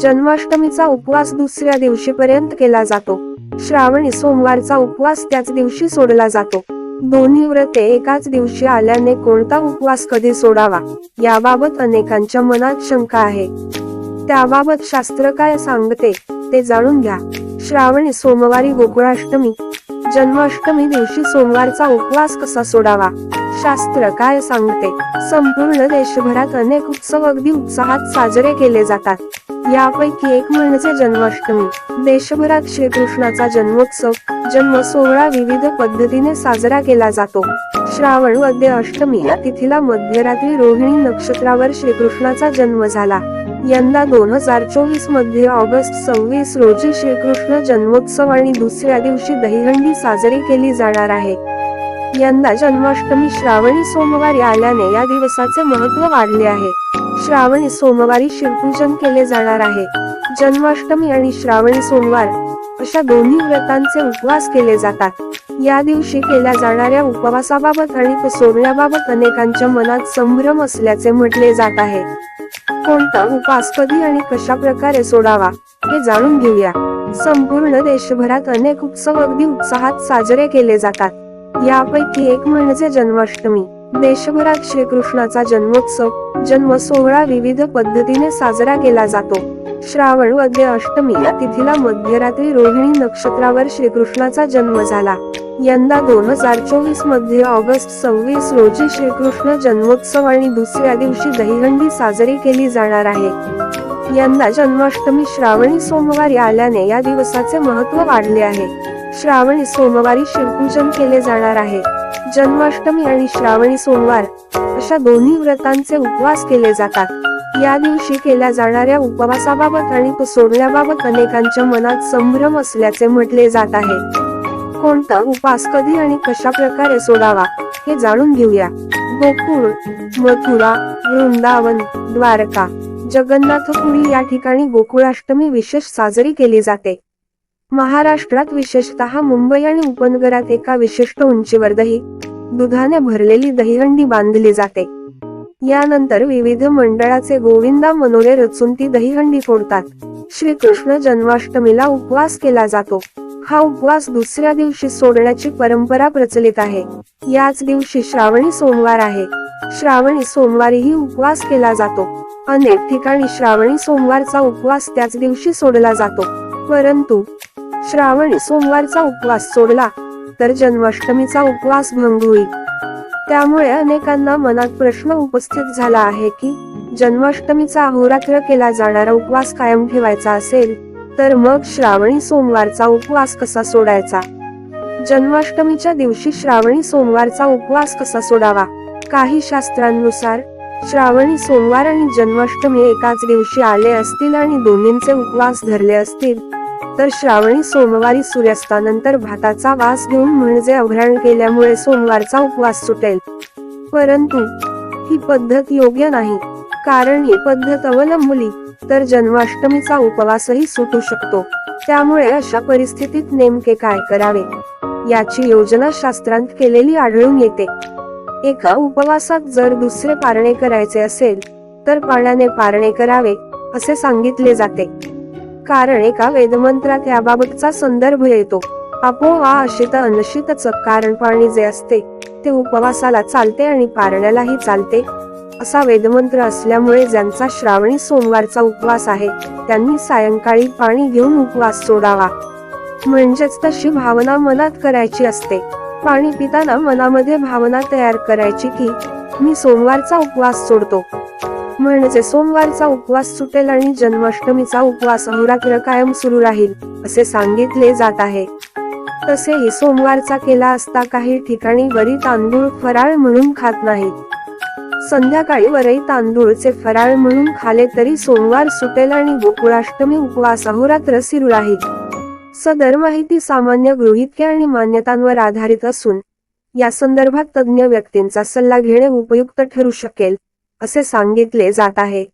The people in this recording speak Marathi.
जन्माष्टमीचा उपवास दुसऱ्या दिवशीपर्यंत केला जातो. श्रावणी सोमवारचा उपवास त्याच दिवशी सोडला जातो. दोन्ही व्रते एकाच दिवशी आल्याने कोणता उपवास कधी सोडावा याबाबत अनेकांच्या मनात शंका आहे. त्याबाबत शास्त्र काय सांगते ते जाणून घ्या. श्रावणी सोमवारी गोकुळाष्टमी जन्माष्टमी दिवशी सोमवारचा उपवास कसा सोडावा? शास्त्र काय सांगते? संपूर्ण देशभरात अनेक उत्सव अगदी उत्साहात साजरे केले जातात. यापैकी एक म्हणजे जन्माष्टमी. देशभरात श्रीकृष्णाचा जन्मोत्सव जन्म सोहळा विविध पद्धतीने साजरा केला जातो. श्रावण वद्य अष्टमी या तिथीला मध्यरात्री रोहिणी नक्षत्रावर श्रीकृष्णाचा जन्म झाला. यंदा दोन हजार चोवीसमध्ये ऑगस्ट सव्वीस रोजी श्रीकृष्ण जन्मोत्सव आणि दुसऱ्या दिवशी दहीहंडी साजरी केली जाणार आहे. यंदा जन्माष्टमी श्रावणी सोमवारी आल्याने या दिवसाचे महत्त्व वाढले आहे. श्रावणी सोमवारी शिवपूजन केले जाणार आहे. जन्माष्टमी आणि श्रावणी सोमवार अशा दोन्ही व्रतांचे उपवास केले जातात. या दिवशी केल्या जाणाऱ्या उपवासाबाबत आणि तो सोडण्याबाबत अनेकांच्या मनात संभ्रम असल्याचे म्हटले जात आहे. कोणता उपवास कधी आणि कशा प्रकारे सोडावा हे जाणून घेऊया. संपूर्ण देशभरात अनेक उत्सव अगदी उत्साहात साजरे केले जातात. यापैकी एक म्हणजे जन्माष्टमी. देशभरात श्रीकृष्णाचा जन्मोत्सव जन्म सोहळा विविध पद्धतीने साजरा केला जातो. श्रावण वद्य अष्टमी या तिथीला मध्यरात्री रोहिणी नक्षत्रावर श्रीकृष्णाचा जन्म झाला. यंदा दोन हजार चोवीसमध्ये ऑगस्ट सव्वीस रोजी श्रीकृष्ण जन्मोत्सव आणि दुसऱ्या दिवशी दहीहंडी साजरी केली जाणार आहे. यंदा जन्माष्टमी श्रावणी सोमवारी आल्याने या दिवसाचे महत्त्व वाढले आहे. श्रावणी सोमवारी शिवपूजन केले जाणार आहे. जन्माष्टमी आणि श्रावणी सोमवार अशा दोन्ही व्रतांचे उपवास केले जातात. या दिवशी केल्या जाणाऱ्या उपवासाबाबत आणि तो सोडण्याबाबत अनेकांच्या मनात संभ्रम असल्याचे म्हटले जात आहे. कोणता उपवास कधी आणि कशा प्रकारे सोडावा हे जाणून घेऊया. गोकुळ मथुरा वृंदावन द्वारका जगन्नाथपुरी या ठिकाणी गोकुळाष्टमी विशेष साजरी केली जाते. महाराष्ट्रात विशेषतः मुंबई आणि उपनगरात एका विशिष्ट उंचीवर दही दुधाने भरलेली दहीहंडी बांधली जाते. यानंतर विविध मंडळाचे गोविंदा मनोरे रचून ती दहीहंडी फोडतात. श्रीकृष्ण जन्माष्टमीला उपवास केला जातो. हा उपवास दुसऱ्या दिवशी सोडण्याची परंपरा प्रचलित आहे. याच दिवशी श्रावणी सोमवार आहे. श्रावणी सोमवारीही उपवास केला जातो. अनेक ठिकाणी श्रावणी सोमवारचा उपवास त्याच दिवशी सोडला जातो. परंतु श्रावणी सोमवारचा उपवास सोडला तर जन्माष्टमीचा उपवास भंग होईल. त्यामुळे अनेकांना मनात प्रश्न उपस्थित झाला आहे की जन्माष्टमीचा अहोरात्र केला जाणारा उपवास कायम ठेवायचा असेल तर मग श्रावणी सोमवारचा उपवास कसा सोडायचा? जन्माष्टमीच्या दिवशी श्रावणी सोमवारचा उपवास कसा सोडावा? काही शास्त्रांनुसार श्रावणी सोमवार आणि जन्माष्टमी एकाच दिवशी आले असतील आणि दोन्हींचे उपवास धरले असतील तर श्रावणी सोमवारी सूर्यास्तानंतर भाताचा वास घेऊन म्हणजे अभ्राण केल्यामुळे सोमवारचा उपवास सुटेल. परंतु ही पद्धत योग्य नाही. कारण ही पद्धत अवलंबली तर जन्माष्टमीचा उपवासही सुटू शकतो. त्यामुळे अशा परिस्थितीत नेमके काय करावे? याची योजना शास्त्रांत केलेली आढळून येते. एका उपवासात जर दुसरे पारणे करायचे असेल तर पाण्याने पारणे करावे असे सांगितले जाते. कारण एका वेदमंत्रात याबाबतचा संदर्भ येतो. अपोहा अशित अनशितच कारण पाणी जे असते ते उपवासाला चालते आणि पारण्यालाही चालते. असा वेदमंत्र असल्यामुळे ज्यांचा श्रावणी सोमवारचा उपवास आहे त्यांनी सायंकाळी पाणी घेऊन उपवास सोडावा. म्हणजेच तशी भावना मनात करायची असते. पाणी पिताना मनामध्ये भावना तयार करायची की मी सोमवारचा उपवास सोडतो. म्हणजे सोमवारचा उपवास सुटेल आणि जन्माष्टमीचा उपवास अहोरात्र कायम सुरू राहील असे सांगितले जात आहे. तसेही सोमवारचा केला असता काही ठिकाणी वरी तांदूळ फराळ म्हणून खात नाहीत. संध्याकाळी वरई तांदूळचे फराळ म्हणून खाले तरी सोमवार सुटेल आणि गोकुळाष्टमी उपवास अहोरात्र सुरू राहील. सदर माहिती सामान्य गृहितके आणि मान्यतांवर आधारित असून या संदर्भात तज्ज्ञ व्यक्तींचा सल्ला घेणे उपयुक्त ठरू शकेल. असे सांगितले जात आहे.